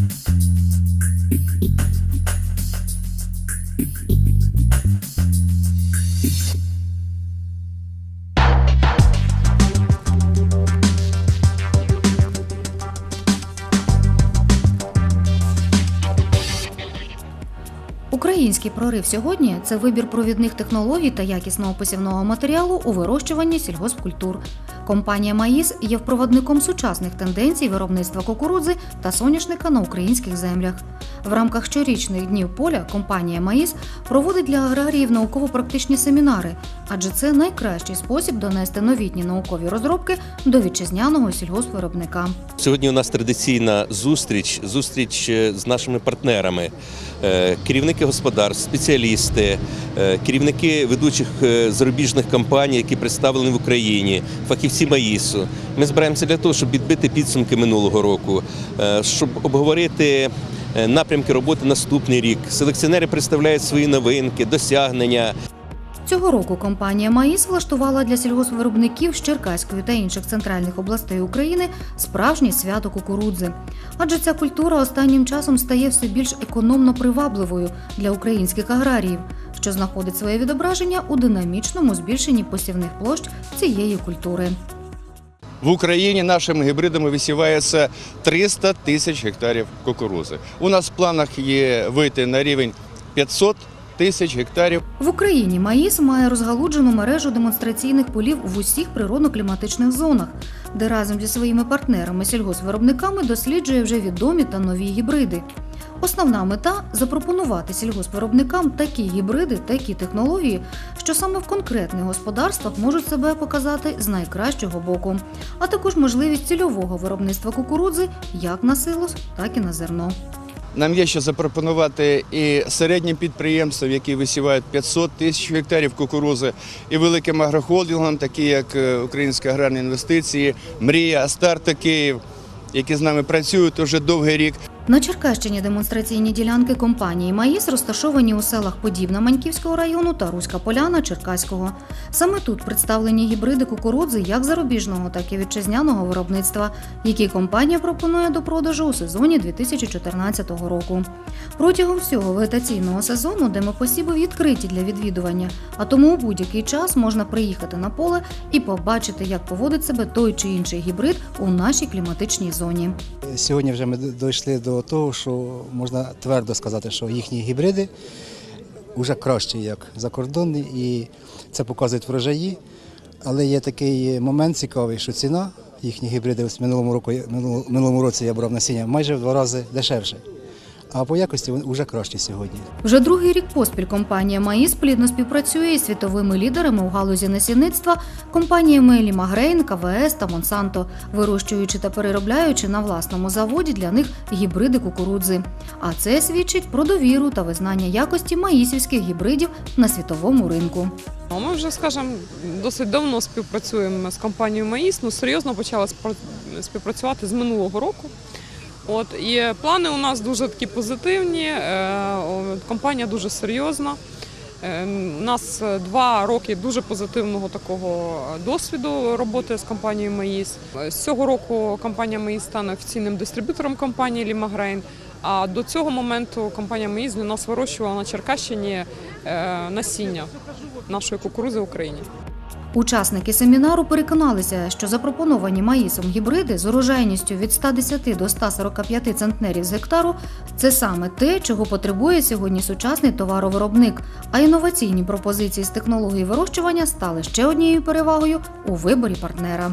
Thank you. Український прорив сьогодні це вибір провідних технологій та якісного посівного матеріалу у вирощуванні сільгоспкультур. Компанія Маїс є впровадником сучасних тенденцій виробництва кукурудзи та соняшника на українських землях. В рамках щорічних днів поля компанія Маїс проводить для аграріїв науково-практичні семінари, адже це найкращий спосіб донести новітні наукові розробки до вітчизняного сільгоспвиробника. Сьогодні у нас традиційна зустріч, зустріч е, з нашими партнерами, Е, керівники господарств, спеціалісти, е, керівники ведучих зарубіжних компаній, які представлені в Україні, фахівці МАїСу. Ми збираємося для того, щоб підбити підсумки минулого року, щоб обговорити. Е, Напрямки роботи наступний рік. Селекціонери представляють свої новинки, досягнення. Цього року компанія Маїс влаштувала для сільгоспвиробників з Черкаської та інших центральних областей України справжнє свято кукурудзи. Адже ця культура останнім часом стає все більш економно привабливою для українських аграріїв, що знаходить своє відображення у динамічному збільшенні посівних площ цієї культури. В Україні нашими гібридами висівається 300 тисяч гектарів кукурузи. У нас в планах є вийти на рівень 500 тисяч гектарів. В Україні Маїс має розгалуджену мережу демонстраційних полів в усіх природно-кліматичних зонах, де разом зі своїми партнерами сільгоспвиробниками досліджує вже відомі та нові гібриди. Основна мета запропонувати сільгоспвиробникам такі гібриди, такі технології, що саме в конкретних господарствах можуть себе показати з найкращого боку, а також можливість цільового виробництва кукурудзи як на силос, так і на зерно. Нам є що запропонувати і середнім підприємствам, які висівають 500 тисяч гектарів кукурузи, і великим агрохолдингам, такі як Українські аграрні інвестиції, Мрія, Астарта Київ, які з нами працюють уже довгий рік. На Черкащині демонстраційні ділянки компанії Маїс розташовані у селах Подібна Маньківського району та Руська Поляна Черкаського. Саме тут представлені гібриди кукурудзи як зарубіжного, так і вітчизняного виробництва, які компанія пропонує до продажу у сезоні 2014 року. Протягом всього вегетаційного сезону демопосіби відкриті для відвідування, а тому у будь-який час можна приїхати на поле і побачити, як поводить себе той чи інший гібрид у нашій кліматичній зоні. Сьогодні вже ми дійшли до того, що можна твердо сказати, що їхні гібриди вже кращі, як закордонні, і це показують врожаї. Але є такий момент цікавий, що ціна їхніх гібридів в минулому році я брав насіння майже в два рази дешевше. А по якості вони вже кращі сьогодні. Вже другий рік поспіль компанія Маїс плідно співпрацює із світовими лідерами у галузі насінництва, компаніями Лімагрейн, КВС та Монсанто, вирощуючи та переробляючи на власному заводі для них гібриди кукурудзи. А це свідчить про довіру та визнання якості маїсівських гібридів на світовому ринку. Ну, Ми вже, скажімо, досить давно співпрацюємо з компанією Маїс. Ну, серйозно почали співпрацювати з минулого року. От і плани у нас дуже такі позитивні. е, Компанія дуже серйозна. Е, У нас два роки дуже позитивного такого досвіду роботи з компанією Маїс. З цього року компанія Маїс стане офіційним дистриб'ютором компанії Лімагрейн. А до цього моменту компанія Маїс для нас вирощувала на Черкащині е, насіння нашої кукурузи в Україні. Учасники семінару переконалися, що запропоновані маїсом гібриди з урожайністю від 110 до 145 центнерів з гектару це саме те, чого потребує сьогодні сучасний товаровиробник. А інноваційні пропозиції з технології вирощування стали ще однією перевагою у виборі партнера.